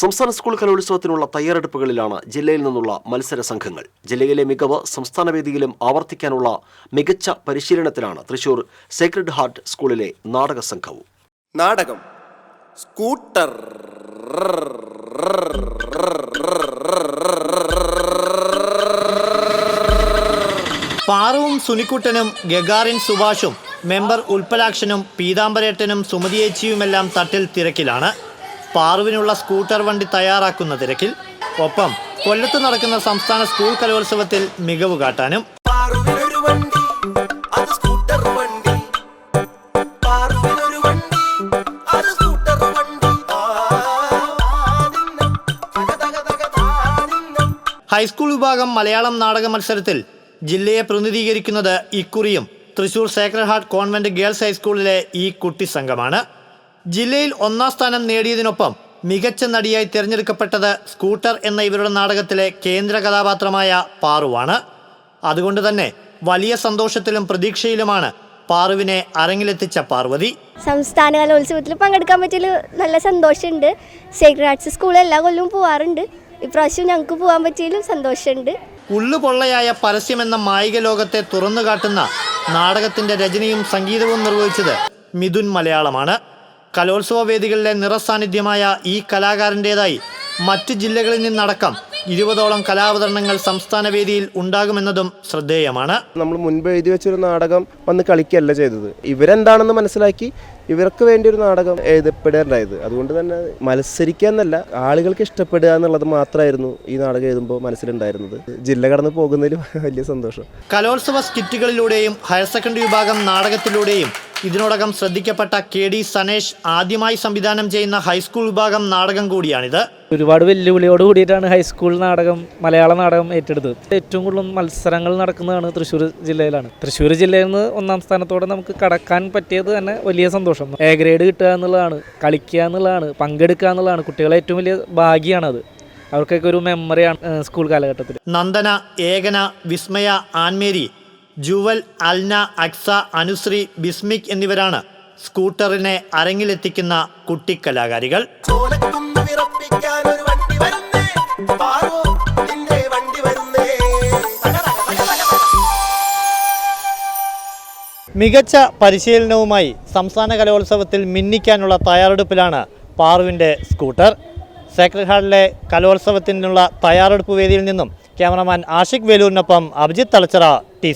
സംസ്ഥാന സ്കൂൾ കലോത്സവത്തിനുള്ള തയ്യാറെടുപ്പുകളിലാണ് ജില്ലയിൽ നിന്നുള്ള മത്സര സംഘങ്ങൾ. ജില്ലയിലെ മികവ് സംസ്ഥാന വേദിയിലും ആവർത്തിക്കാനുള്ള മികച്ച പരിശീലനത്തിലാണ് തൃശൂർ സേക്രഡ് ഹാർട്ട് സ്കൂളിലെ നാടക സംഘവും. നാടകം. സ്കൂട്ടർ. പാറവും സുനിക്കുട്ടനും ഗഗാറിൻ സുഭാഷും മെമ്പർ ഉൽപ്പലാക്ഷനും പീതാംബരേട്ടനും സുമതിയേച്ചിയുമെല്ലാം തട്ടിൽ തിരക്കിലാണ്. പാറുവിനുള്ള സ്കൂട്ടർ വണ്ടി തയ്യാറാക്കുന്ന തിരക്കിൽ ഒപ്പം കൊല്ലത്ത് നടക്കുന്ന സംസ്ഥാന സ്കൂൾ കലോത്സവത്തിൽ മികവ് കാട്ടാനും. ഹൈസ്കൂൾ വിഭാഗം മലയാളം നാടക മത്സരത്തിൽ ജില്ലയെ പ്രതിനിധീകരിക്കുന്നത് ഇക്കുറിയും Thrissur Sacred Heart Convent Girls ഹൈസ്കൂളിലെ ഈ കുട്ടി സംഘമാണ്. ജില്ലയിൽ ഒന്നാം സ്ഥാനം നേടിയതിനൊപ്പം മികച്ച നടിയായി തിരഞ്ഞെടുക്കപ്പെട്ടത് സ്കൂട്ടർ എന്ന ഇവരുടെ നാടകത്തിലെ കേന്ദ്ര കഥാപാത്രമായ പാറുവാണ്. അതുകൊണ്ട് തന്നെ വലിയ സന്തോഷത്തിലും പ്രതീക്ഷയിലുമാണ് പാറുവിനെ അരങ്ങിലെത്തിച്ച പാർവതി. സംസ്ഥാന കലോത്സവത്തിൽ പങ്കെടുക്കാൻ പറ്റിയ നല്ല സന്തോഷമുണ്ട്. സേക്രഡ് ആർട്സ് സ്കൂൾ എല്ലാ കൊല്ലവും പോവാറുണ്ട്. ഇപ്രാവശ്യം ഞങ്ങൾക്ക് പോകാൻ പറ്റിയാലും സന്തോഷമുണ്ട്. ഉള്ളുപൊള്ളയായ പരസ്യം എന്ന മായിക ലോകത്തെ തുറന്നു കാട്ടുന്ന നാടകത്തിന്റെ രചനയും സംഗീതവും നിർവഹിച്ചത് മിഥുൻ മലയാളമാണ്. കലോത്സവ വേദികളിലെ നിറസാന്നിധ്യമായ ഈ കലാകാരന്റെതായി മറ്റ് ജില്ലകളിൽ നിന്നടക്കം ഇരുപതോളം കലാവതരണങ്ങൾ സംസ്ഥാന വേദിയിൽ ഉണ്ടാകുമെന്നതും ശ്രദ്ധേയമാണ്. നമ്മൾ മുൻപ് എഴുതി വെച്ചൊരു നാടകം വന്ന് കളിക്കുകയല്ല ചെയ്തത്. ഇവരെന്താണെന്ന് മനസ്സിലാക്കി ഇവർക്ക് വേണ്ടി ഒരു നാടകം എഴുതപ്പെടേണ്ടായത് അതുകൊണ്ട് തന്നെ മത്സരിക്കുക എന്നല്ല ആളുകൾക്ക് ഇഷ്ടപ്പെടുക എന്നുള്ളത് മാത്രമായിരുന്നു ഈ നാടകം എഴുതുമ്പോൾ മനസ്സിലുണ്ടായിരുന്നത്. ജില്ല കടന്ന് പോകുന്നതിൽ വലിയ സന്തോഷം. കലോത്സവ സ്കിറ്റുകളിലൂടെയും ഹയർ സെക്കൻഡറി വിഭാഗം നാടകത്തിലൂടെയും ഇതിനോടകം ശ്രദ്ധിക്കപ്പെട്ട കെ ഡി സനേഷ് ആദ്യമായി സംവിധാനം ചെയ്യുന്ന ഹൈസ്കൂൾ വിഭാഗം നാടകം കൂടിയാണിത്. ഒരുപാട് വെല്ലുവിളിയോട് കൂടിയിട്ടാണ് ഹൈസ്കൂൾ നാടകം മലയാള നാടകം ഏറ്റെടുത്തത്. ഏറ്റവും കൂടുതൽ മത്സരങ്ങൾ നടക്കുന്നതാണ് തൃശ്ശൂർ ജില്ലയിലാണ്. തൃശ്ശൂർ ജില്ലയിൽ നിന്ന് ഒന്നാം സ്ഥാനത്തോടെ നമുക്ക് കടക്കാൻ പറ്റിയത് തന്നെ വലിയ സന്തോഷം. എ ഗ്രേഡ് കിട്ടുക എന്നുള്ളതാണ് കളിക്കുക എന്നുള്ളതാണ് പങ്കെടുക്കുക എന്നുള്ളതാണ് കുട്ടികളെ ഏറ്റവും വലിയ ഭാഗ്യമാണത്. അവർക്കൊക്കെ ഒരു മെമ്മറിയാണ് സ്കൂൾ കാലഘട്ടത്തിൽ. നന്ദന ഏകന വിസ്മയ ആൻമേരി ജുവൽ അൽന അക്സ അനുശ്രീ ബിസ്മിക് എന്നിവരാണ് സ്കൂട്ടറിനെ അരങ്ങിലെത്തിക്കുന്ന കുട്ടിക്കലാകാരികൾ. മികച്ച പരിശീലനവുമായി സംസ്ഥാന കലോത്സവത്തിൽ മിന്നിക്കാനുള്ള തയ്യാറെടുപ്പിലാണ് പാറുവിന്റെ സ്കൂട്ടർ. സേക്രഡ് ഹാളിലെ കലോത്സവത്തിനുള്ള തയ്യാറെടുപ്പ് വേദിയിൽ നിന്നും ക്യാമറമാൻ ആഷിഖ് വേലൂരിനൊപ്പം അഭിജിത്ത് തളച്ചറ ടി